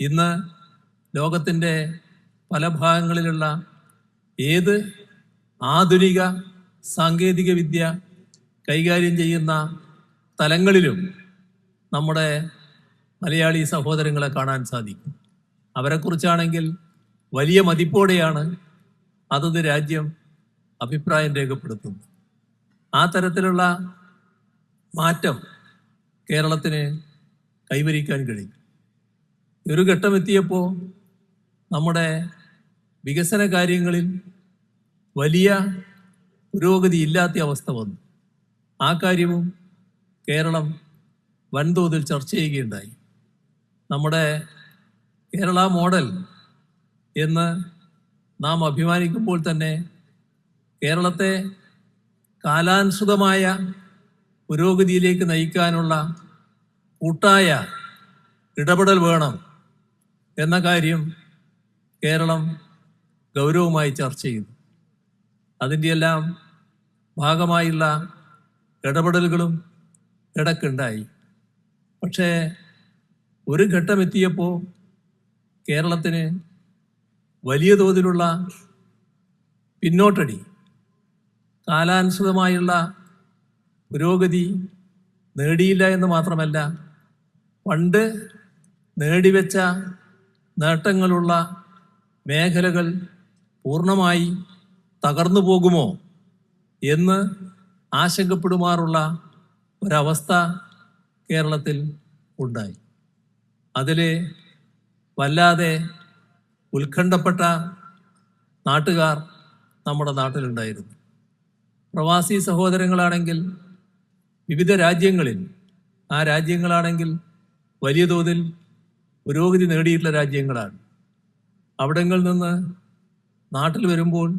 ഇന്ന് ലോകത്തിന്റെ പല ഭാഗങ്ങളിലുള്ള ഏത് ആധുനിക സാങ്കേതിക വിദ്യ കൈകാര്യം ചെയ്യുന്ന തലങ്ങളിലും നമ്മുടെ മലയാളി സഹോദരങ്ങളെ കാണാൻ സാധിക്കും. അവരെക്കുറിച്ചാണെങ്കിൽ വലിയ മതിപ്പോടെയാണ് അതത് രാജ്യം അഭിപ്രായം രേഖപ്പെടുത്തുന്നത്. ആ തരത്തിലുള്ള മാറ്റം കേരളത്തിന് കൈവരിക്കാൻ കഴിയും. ഒരു ഘട്ടം എത്തിയപ്പോൾ നമ്മുടെ വികസന കാര്യങ്ങളിൽ വലിയ പുരോഗതി ഇല്ലാത്ത അവസ്ഥ വന്നു. ആ കാര്യവും കേരളം വൻതോതിൽ ചർച്ച ചെയ്യുകയുണ്ടായി. നമ്മുടെ കേരള മോഡൽ എന്ന് നാം അഭിമാനിക്കുമ്പോൾ തന്നെ കേരളത്തെ കാലാനുസൃതമായ പുരോഗതിയിലേക്ക് നയിക്കാനുള്ള കൂട്ടായ ഇടപെടൽ വേണം എന്ന കാര്യം കേരളം ഗൗരവമായി ചർച്ച ചെയ്യുന്നു അതിന്റെ എല്ലാം ഭാഗമായുള്ള ഇടപെടലുകളും ഇടക്കുണ്ടായി. പക്ഷേ ഒരു ഘട്ടമെത്തിയപ്പോൾ കേരളത്തിന് വലിയ തോതിലുള്ള പിന്നോട്ടടി കാലാനുസൃതമായുള്ള പുരോഗതി നേടിയില്ല എന്ന് മാത്രമല്ല പണ്ട് നേടിവെച്ച നേട്ടങ്ങളുള്ള മേഖലകൾ പൂർണമായി തകർന്നു പോകുമോ എന്ന് ആശങ്കപ്പെടുമാറുള്ള ഒരവസ്ഥ കേരളത്തിൽ ഉണ്ടായി. അതിലെ വല്ലാതെ ഉത്കണ്ഠപ്പെട്ട നാട്ടുകാർ നമ്മുടെ നാട്ടിലുണ്ടായിരുന്നു. പ്രവാസി സഹോദരങ്ങളാണെങ്കിൽ വിവിധ രാജ്യങ്ങളിൽ ആ രാജ്യങ്ങളാണെങ്കിൽ വലിയ തോതിൽ പുരോഗതി നേടിയിട്ടുള്ള രാജ്യങ്ങളാണ്. അവിടങ്ങളിൽ നിന്ന് നാട്ടിൽ വരുമ്പോൾ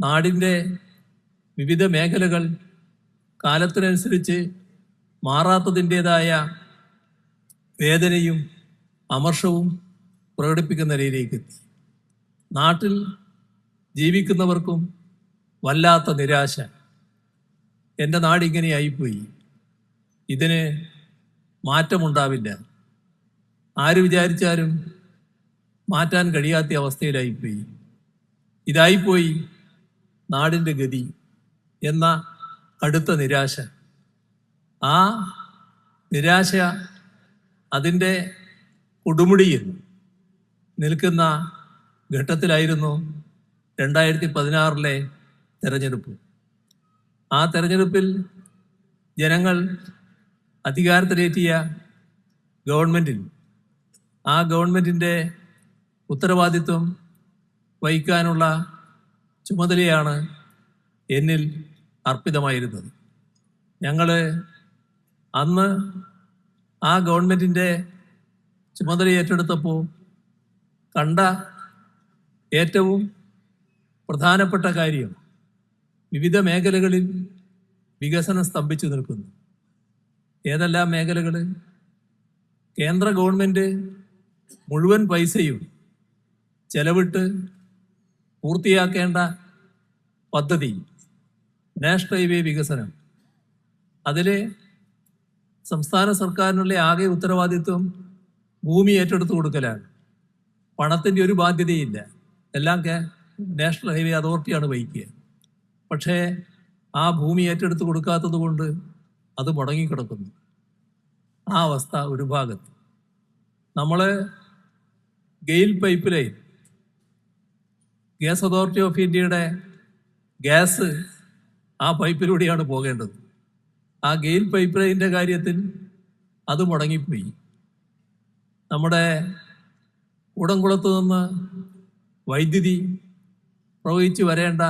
നാടിന്റെ വിവിധ മേഖലകൾ കാലത്തിനനുസരിച്ച് മാറാത്തതിന്റെതായ വേദനയും അമർഷവും പ്രകടിപ്പിക്കുന്ന രീതിയിലേക്ക് എത്തി നാട്ടിൽ ജീവിക്കുന്നവർക്കും വല്ലാത്ത നിരാശ. എന്റെ നാടിങ്ങനെ ആയിപ്പോയി ഇതിന് മാറ്റമുണ്ടാവില്ല. ആര് വിചാരിച്ചാലും മാറ്റാൻ കഴിയാത്ത അവസ്ഥയിലായിപ്പോയി. ഇതായിപ്പോയി നാടിന്റെ ഗതി എന്ന കടുത്ത നിരാശ. ആ നിരാശ അതിന്റെ കൊടുമുടിയിൽ നിൽക്കുന്ന ഘട്ടത്തിലായിരുന്നു രണ്ടായിരത്തി പതിനാറിലെ തെരഞ്ഞെടുപ്പ്. ആ തെരഞ്ഞെടുപ്പിൽ ജനങ്ങൾ അധികാരത്തിലേറ്റിയ ഗവൺമെന്റിൽ ആ ഗവൺമെന്റിന്റെ ഉത്തരവാദിത്വം വഹിക്കാനുള്ള ചുമതലയാണ് എന്നിൽ അർപ്പിതമായിരുന്നത്. ഞങ്ങൾ അന്ന് ആ ഗവൺമെന്റിന്റെ ചുമതല ഏറ്റെടുത്തപ്പോൾ കണ്ട ഏറ്റവും പ്രധാനപ്പെട്ട കാര്യം വിവിധ മേഖലകളിൽ വികസനം സ്തംഭിച്ചു നിൽക്കുന്നു. ഏതെല്ലാം മേഖലകൾ കേന്ദ്ര ഗവൺമെന്റ് മുഴുവൻ പൈസയും ചെലവിട്ട് പൂർത്തിയാക്കേണ്ട പദ്ധതി നാഷണൽ ഹൈവേ വികസനം. അതിൽ സംസ്ഥാന സർക്കാരിനുള്ള ആകെ ഉത്തരവാദിത്വം ഭൂമി ഏറ്റെടുത്ത് കൊടുക്കലാണ്. പണത്തിന്റെ ഒരു ബാധ്യതയില്ല. എല്ലാം നാഷണൽ ഹൈവേ അതോറിറ്റിയാണ് വഹിക്കുക. പക്ഷേ ആ ഭൂമി ഏറ്റെടുത്ത് കൊടുക്കാത്തത് കൊണ്ട് അത് മുടങ്ങിക്കിടക്കുന്നു. ആ അവസ്ഥ ഒരു ഭാഗത്ത്. നമ്മൾ GAIL pipe line gas authority of ഇന്ത്യയുടെ ഗ്യാസ് ആ പൈപ്പിലൂടെയാണ് പോകേണ്ടത്. ആ ഗെയിൽ പൈപ്പ് ലൈനിന്റെ കാര്യത്തിൽ അത് മുടങ്ങിപ്പോയി. നമ്മുടെ കൂടംകുളത്ത് നിന്ന് വൈദ്യുതി പ്രവഹിച്ച് വരേണ്ട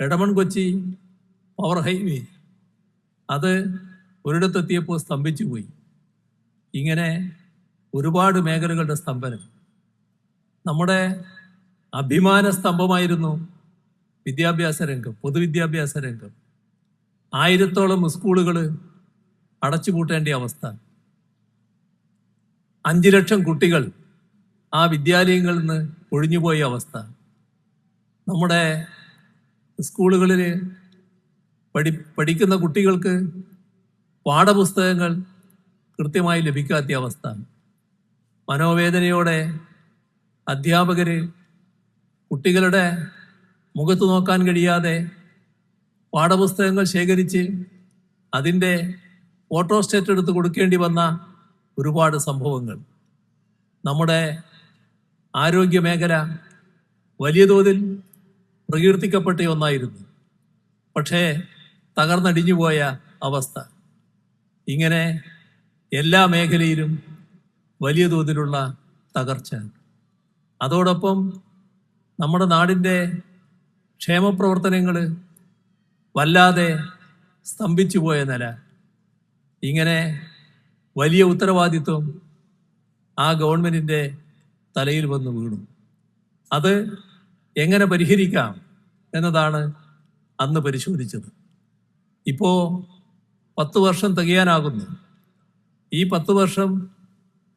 ഇടമൺ കൊച്ചി പവർ ഹൈവേ അത് ഒരിടത്തെത്തിയപ്പോൾ സ്തംഭിച്ചു പോയി ഇങ്ങനെ ഒരുപാട് മേഖലകളുടെ സ്തംഭനം. നമ്മുടെ അഭിമാന സ്തംഭമായിരുന്നു വിദ്യാഭ്യാസ രംഗം പൊതുവിദ്യാഭ്യാസ രംഗം. ആയിരത്തോളം സ്കൂളുകൾ അടച്ചുപൂട്ടേണ്ട അവസ്ഥ. അഞ്ചു ലക്ഷം കുട്ടികൾ ആ വിദ്യാലയങ്ങളിൽ നിന്ന് ഒഴിഞ്ഞുപോയ അവസ്ഥ. നമ്മുടെ സ്കൂളുകളിൽ പഠി പഠിക്കുന്ന കുട്ടികൾക്ക് പാഠപുസ്തകങ്ങൾ കൃത്യമായി ലഭിക്കാത്ത അവസ്ഥ. മനോവേദനയോടെ അധ്യാപകർ കുട്ടികളുടെ മുഖത്ത് നോക്കാൻ കഴിയാതെ പാഠപുസ്തകങ്ങൾ ശേഖരിച്ച് അതിന്റെ ഫോട്ടോസ്റ്റേറ്റ് എടുത്ത് കൊടുക്കേണ്ടി വന്ന ഒരുപാട് സംഭവങ്ങൾ. നമ്മുടെ ആരോഗ്യ മേഖല വലിയ തോതിൽ പ്രകീർത്തിക്കപ്പെട്ട ഒന്നായിരുന്നു. പക്ഷേ തകർന്നടിഞ്ഞുപോയ അവസ്ഥ. ഇങ്ങനെ എല്ലാ മേഖലയിലും വലിയ തോതിലുള്ള തകർച്ച. അതോടൊപ്പം നമ്മുടെ നാടിന്റെ ക്ഷേമപ്രവർത്തനങ്ങൾ വല്ലാതെ സ്തംഭിച്ചു പോയ നില. ഇങ്ങനെ വലിയ ഉത്തരവാദിത്വം ആ ഗവൺമെന്റിന്റെ തലയിൽ വന്ന് വീണു. അത് എങ്ങനെ പരിഹരിക്കാം എന്നതാണ് അന്ന് പരിശോധിച്ചത്. ഇപ്പോൾ പത്ത് വർഷം തികയാനാകുന്നു. ഈ പത്ത് വർഷം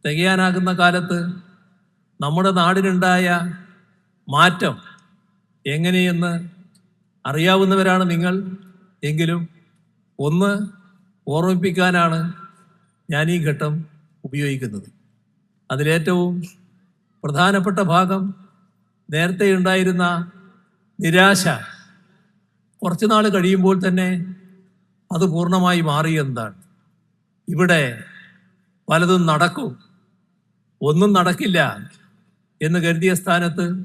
തികയാനാകുന്ന കാലത്ത് നമ്മുടെ നാടിനുണ്ടായ മാറ്റം എങ്ങനെയെന്ന് അറിയാവുന്നവരാണ് നിങ്ങൾ. എങ്കിലും ഒന്ന് ഓർമ്മിപ്പിക്കാനാണ് ഞാൻ ഈ ഘട്ടം ഉപയോഗിക്കുന്നത്. അതിലേറ്റവും പ്രധാനപ്പെട്ട ഭാഗം നേരത്തെ ഉണ്ടായിരുന്ന നിരാശ കുറച്ച് നാൾ കഴിയുമ്പോൾ തന്നെ അത് പൂർണമായി മാറി എന്നതാണ് ഇവിടെ പലതും നടക്കും. ഒന്നും നടക്കില്ല എന്ന് കരുതിയ സ്ഥാനത്ത്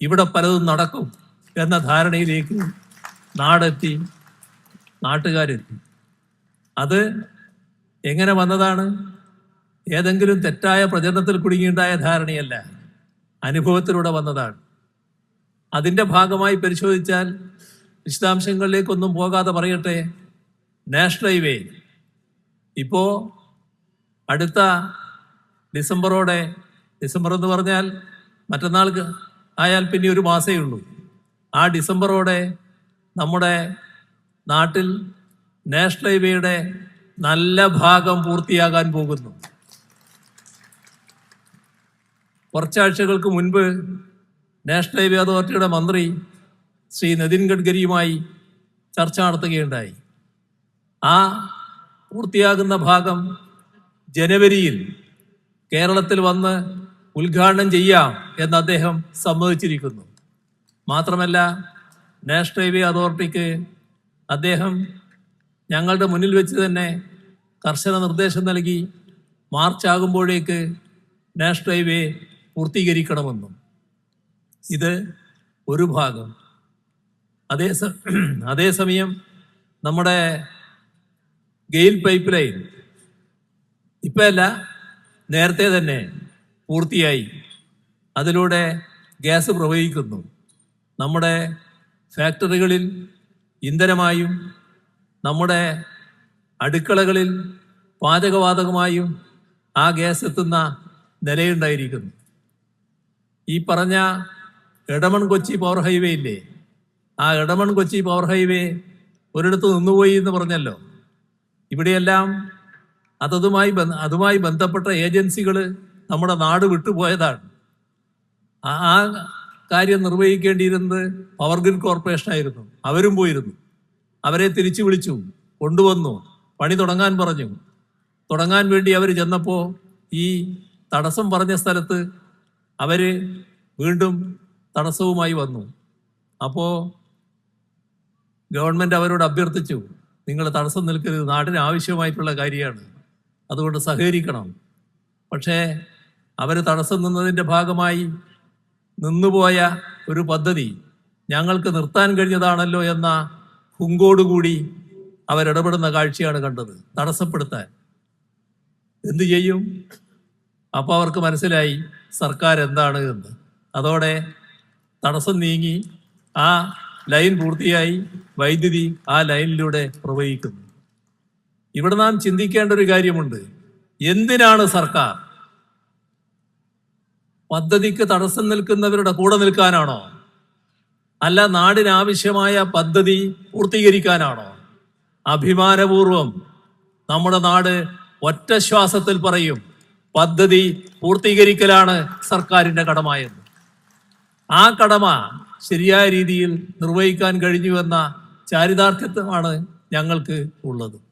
ഇവിടെ പലതും നടക്കും എന്ന ധാരണയിലേക്ക് നാടെത്തി നാട്ടുകാരെത്തി. അത് എങ്ങനെ വന്നതാണ്? ഏതെങ്കിലും തെറ്റായ പ്രചരണത്തിൽ കുടുങ്ങിയുണ്ടായ ധാരണയല്ല. അനുഭവത്തിലൂടെ വന്നതാണ്. അതിന്റെ ഭാഗമായി പരിശോധിച്ചാൽ വിശദാംശങ്ങളിലേക്കൊന്നും പോകാതെ പറയട്ടെ. നാഷണൽ ഹൈവേ ഇപ്പോൾ അടുത്ത ഡിസംബറോടെ ഡിസംബർ എന്ന് പറഞ്ഞാൽ മറ്റന്നാൾ ആയാൽ പിന്നെ ഒരു മാസമേ ഉള്ളൂ. ആ ഡിസംബറോടെ നമ്മുടെ നാട്ടിൽ നാഷണൽ ഹൈവേയുടെ നല്ല ഭാഗം പൂർത്തിയാകാൻ പോകുന്നു. കുറച്ചാഴ്ചകൾക്ക് മുൻപ് നാഷണൽ ഹൈവേ അതോറിറ്റിയുടെ മന്ത്രി ശ്രീ നിതിൻ ഗഡ്കരിയുമായി ചർച്ച നടത്തുകയുണ്ടായി. ആ പൂർത്തിയാകുന്ന ഭാഗം ജനുവരിയിൽ കേരളത്തിൽ വന്ന് ഉദ്ഘാടനം ചെയ്യാം എന്ന് അദ്ദേഹം സമ്മതിച്ചിരിക്കുന്നു. മാത്രമല്ല നാഷണൽ ഹൈവേ അതോറിറ്റിക്ക് അദ്ദേഹം ഞങ്ങളുടെ മുന്നിൽ വെച്ച് തന്നെ കർശന നിർദ്ദേശം നൽകി മാർച്ച് ആകുമ്പോഴേക്ക് നാഷണൽ ഹൈവേ പൂർത്തീകരിക്കണമെന്നും. ഇത് ഒരു ഭാഗം. അതേ അതേസമയം നമ്മുടെ ഗെയിൽ പൈപ്പ് ലൈൻ. ഇപ്പം അല്ല നേരത്തെ തന്നെ പൂർത്തിയായി. അതിലൂടെ ഗ്യാസ് പ്രവഹിക്കുന്നു. നമ്മുടെ ഫാക്ടറികളിൽ ഇന്ധനമായും നമ്മുടെ അടുക്കളകളിൽ പാചകവാതകമായും ആ ഗ്യാസ് എത്തുന്ന നിലയുണ്ടായിരിക്കുന്നു. ഈ പറഞ്ഞ എടമൺ കൊച്ചി പവർ ഹൈവേ ഇല്ലേ? ആ എടമൺ കൊച്ചി പവർ ഹൈവേ ഒരിടത്ത് നിന്നുപോയി എന്ന് പറഞ്ഞല്ലോ. ഇവിടെയെല്ലാം അതതുമായി അതുമായി ബന്ധപ്പെട്ട ഏജൻസികൾ നമ്മുടെ നാട് വിട്ടുപോയതാണ്. ആ കാര്യം നിർവഹിക്കേണ്ടിയിരുന്നത് പവർ ഗ്രിഡ് കോർപ്പറേഷൻ ആയിരുന്നു അവരും പോയിരുന്നു. അവരെ തിരിച്ചു വിളിച്ചു കൊണ്ടുവന്നു പണി തുടങ്ങാൻ പറഞ്ഞു. തുടങ്ങാൻ വേണ്ടി അവർ ചെന്നപ്പോൾ ഈ തടസ്സം പറഞ്ഞ സ്ഥലത്ത് അവർ വീണ്ടും തടസ്സവുമായി വന്നു. അപ്പോൾ ഗവൺമെന്റ് അവരോട് അഭ്യർത്ഥിച്ചു നിങ്ങൾ തടസ്സം നിൽക്കരുത് നാടിന് ആവശ്യമായിട്ടുള്ള കാര്യമാണ്. അതുകൊണ്ട് സഹകരിക്കണം. പക്ഷേ അവർ തടസ്സം നിന്നതിന്റെ ഭാഗമായി നിന്നുപോയ ഒരു പദ്ധതി ഞങ്ങൾക്ക് നിർത്താൻ കഴിഞ്ഞതാണല്ലോ എന്ന ഹുങ്കോടുകൂടി അവരിടപെടുന്ന കാഴ്ചയാണ് കണ്ടത്. തടസ്സപ്പെടുത്താൻ. എന്തു ചെയ്യും? അപ്പോൾ അവർക്ക് മനസ്സിലായി സർക്കാർ എന്താണ് എന്ന്. അതോടെ തടസ്സം നീങ്ങി ആ ലൈൻ പൂർത്തിയായി വൈദ്യുതി ആ ലൈനിലൂടെ പ്രവഹിക്കുന്നു. ഇവിടെ നാം ചിന്തിക്കേണ്ട ഒരു കാര്യമുണ്ട്. എന്തിനാണ് സർക്കാർ പദ്ധതിക്ക് തടസ്സം നിൽക്കുന്നവരുടെ കൂടെ നിൽക്കാനാണോ? അല്ല നാടിനാവശ്യമായ പദ്ധതി പൂർത്തീകരിക്കാനാണോ? അഭിമാനപൂർവം നമ്മുടെ നാട് ഒറ്റ ശ്വാസത്തിൽ പറയും പദ്ധതി പൂർത്തീകരിക്കലാണ് സർക്കാരിന്റെ കടമയെന്ന്. ആ കടമ ശരിയായ രീതിയിൽ നിർവഹിക്കാൻ കഴിഞ്ഞുവെന്ന ചാരിതാർത്ഥ്യത്വമാണ് ഞങ്ങൾക്ക് ഉള്ളത്.